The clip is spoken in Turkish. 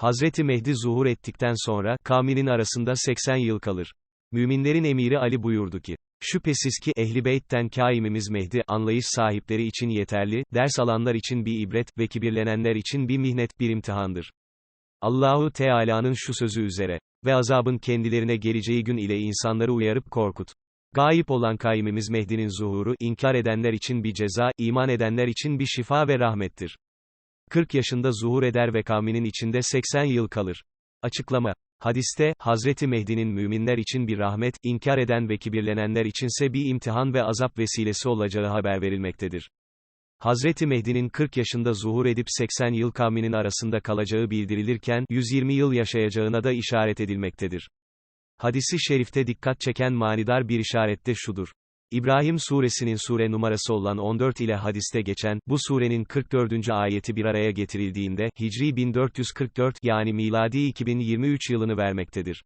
Hazreti Mehdi zuhur ettikten sonra, kavminin arasında 80 yıl kalır. Müminlerin emiri Ali buyurdu ki, Şüphesiz ki, Ehli Beyt'ten kaimimiz Mehdi, anlayış sahipleri için yeterli, ders alanlar için bir ibret ve kibirlenenler için bir mihnet, bir imtihandır. Allahu Teala'nın şu sözü üzere, ve azabın kendilerine geleceği gün ile insanları uyarıp korkut. Gayip olan kaimimiz Mehdi'nin zuhuru, inkar edenler için bir ceza, iman edenler için bir şifa ve rahmettir. 40 yaşında zuhur eder ve kavminin içinde 80 yıl kalır. Açıklama Hadiste, Hazreti Mehdi'nin müminler için bir rahmet, inkar eden ve kibirlenenler içinse bir imtihan ve azap vesilesi olacağı haber verilmektedir. Hazreti Mehdi'nin 40 yaşında zuhur edip 80 yıl kavminin arasında kalacağı bildirilirken, 120 yıl yaşayacağına da işaret edilmektedir. Hadisi şerifte dikkat çeken manidar bir işarette şudur. İbrahim suresinin sure numarası olan 14 ile hadiste geçen, bu surenin 44. ayeti bir araya getirildiğinde, Hicri 1444, yani miladi 2023 yılını vermektedir.